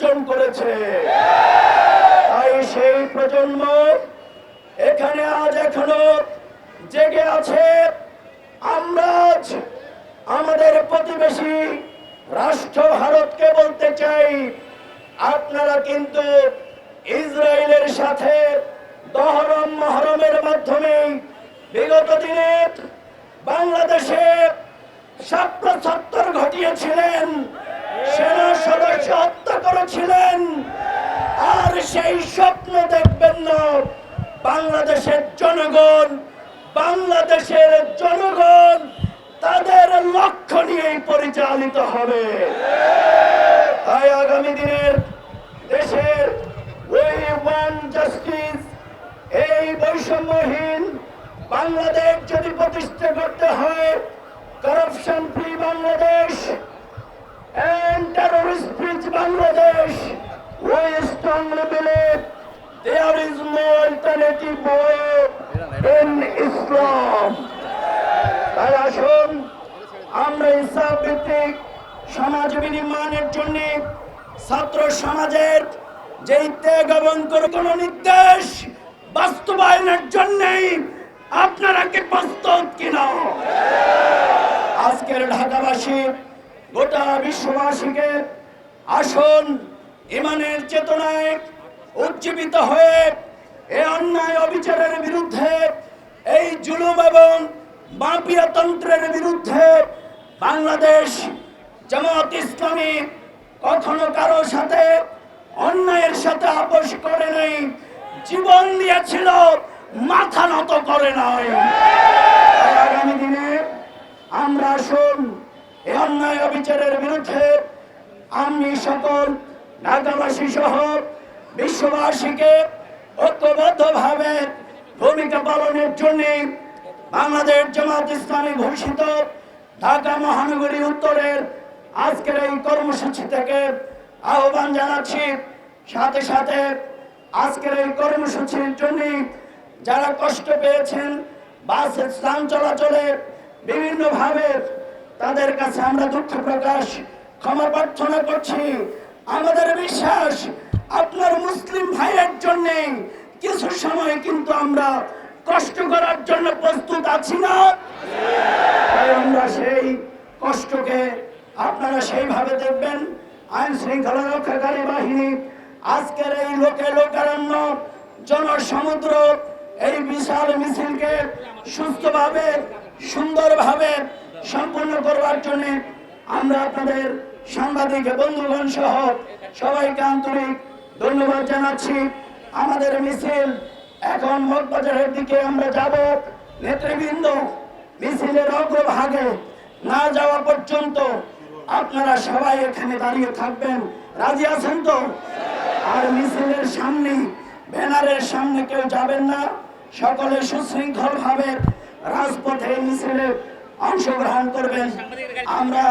অর্জন করেছে। তাই সেই প্রজন্ম এখানে আজ এখনও জেগে আছে। আমরা আমাদের প্রতিবেশী রাষ্ট্র ভারতকে বলতে চাই, আপনারা কিন্তু ইসরায়েলের সাথে দহরম মহরমের মাধ্যমে বিগত দিনে বাংলাদেশে ছাত্র ঘটিয়েছিলেন। সেনা সদস্য হত্যা করেছিলেন। আর সেই স্বপ্ন দেখবেন না, বাংলাদেশের জনগণ বাংলাদেশের জনগণ তাদের লক্ষ্য নিয়েই পরিচালিত হবে। তাই আগামী দিনের দেশের ওয়ান এই বৈষম্যহীন বাংলাদেশ যদি প্রতিষ্ঠা করতে হয় corruption free Bangladesh and terrorist free Bangladesh, we strongly believe there is no alternative way in Islam. তাই আসুন আমরা ইসলাম ভিত্তিক সমাজ বিনির্মাণের জন্য ছাত্র সমাজের যে ত্যাগ এবং কোন নির্দেশ বাস্তবায়নের জন্যই আপনারা কি প্রস্তুত কিনা আজকের ঢাকাবাসী গোটা বিশ্ববাসীকে আসন ইমানের চেতনায় উজ্জীবিত হয়ে এ অন্যায় অবিচারের বিরুদ্ধে, এই জুলুম এবং মাফিয়াতন্ত্রের বিরুদ্ধে বাংলাদেশ জামাত ইসলামী কখনো কারও সাথে অন্যায়ের সাথে আপোষ করে নাই, জীবন দিয়েছিল, মাথা নত করে নাই তাই আগামী দিনে আমরা আসুন এই অন্যায় অবিচারের বিরুদ্ধে আমি সকল ঢাকাবাসী সহ বিশ্ববাসীকে ঐক্যবদ্ধভাবে ভূমিকা পালনের জন্য বাংলাদেশ জামাত ইসলামী ঘোষিত ঢাকা মহানগরী উত্তরের আজকের এই কর্মসূচি থেকে আহ্বান জানাচ্ছি। সাথে সাথে আজকের এই কর্মসূচির জন্য যারা কষ্ট পেয়েছেন বাসের স্থান চলাচলে বিভিন্নভাবে তাদের কাছে আমরা দুঃখ প্রকাশ, ক্ষমা প্রার্থনা করছি। আমাদের বিশ্বাস, আপনার মুসলিম ভাইয়ের জন্য কিছু সময় কিন্তু আমরা কষ্ট করার জন্য প্রস্তুত আছি না। আমরা সেই কষ্টকে আপনারা সেইভাবে দেখবেন। আইন শৃঙ্খলা রক্ষাকারী বাহিনী, আজকের এই লোকে লোকারণ্য, জনসমুদ্র, এই বিশাল মিছিলকে সুস্থভাবে, সুন্দরভাবে সম্পন্ন করবার জন্য আমরা আপনাদের সাংবাদিক বন্ধুগণ সহ সবাইকে আন্তরিক ধন্যবাদ জানাচ্ছি। আমাদের মিছিল এখন মগবাজারের দিকে আমরা যাব। নেতৃবৃন্দ, মিছিলের অগ্রভাগে না যাওয়া পর্যন্ত আপনারা সবাই এখানে দাঁড়িয়ে থাকবেন। রাজি আছেন তো? আর মিছিলের সামনে, ব্যানারের সামনে কেউ যাবেন না। সকলে সুশৃঙ্খল ভাবে রাজপথে মিছিলে অংশগ্রহণ করবেন। আমরা